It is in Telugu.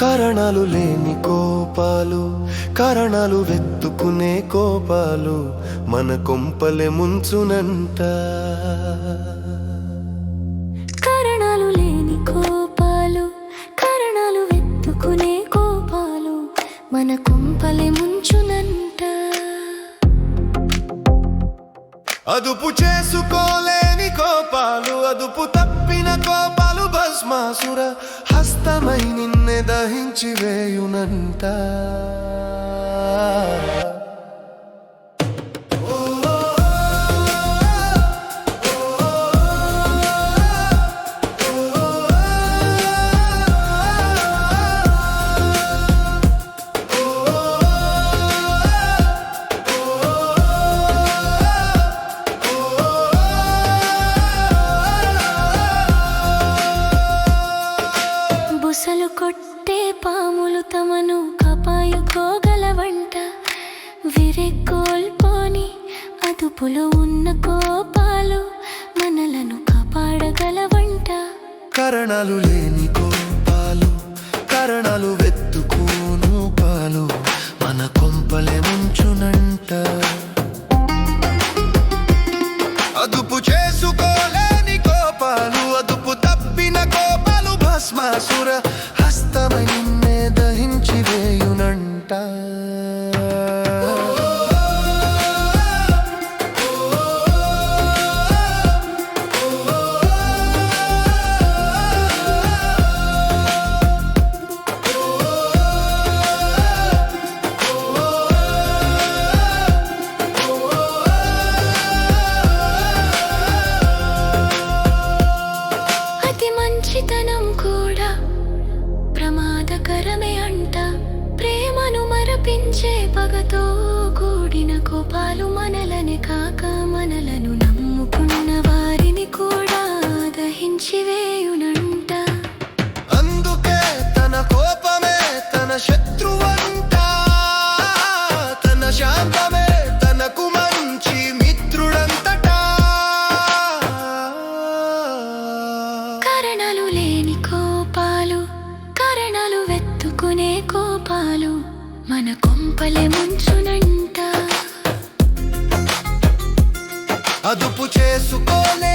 కారణాలు లేని కోపాలు కారణాలు వెతుకునే కోపాలు మన కొంపలే ముంచునంట. కారణాలు లేని కోపాలు కారణాలు వెతుకునే కోపాలు మన కుంపలే ముంచునంట. అదుపు చేసుకోలేని కోపాలు అదుపు తప్పిన కోపాలు భస్మాసుర. హస్తమై నిన్నె దహించి వేయునంట కొట్టే పాములు తమను కాపాయుకోగలవంట విరెక్కోల్పోని అదుపులో ఉన్న కోపాలు మనలను కాపాడగలవంట కరణాలు లేని కోపాలు కరణాలు వెత్తుకోను పాలు మన కొంపలే ముంచునంట. అదుపు చేసుకోలేని కోపాలు అదుపు తప్పిన కోపాలు భస్మాసుర మరపించే పగతో కూడిన కోపాలు మనలని కాక మనలను నమ్ముకున్న వారిని కూడా దహించి వేయునంట. అందుకే తన కోపమే తన శత్రువంట. తన శాంతమే తనకు మంచి మిత్రుడంతటా. కారణాలు లేని కోపాలు కారణాలు వెతుకునే కోపాలు. మన కొంపలే ముంచునంట. అదుపు చేసుకోలే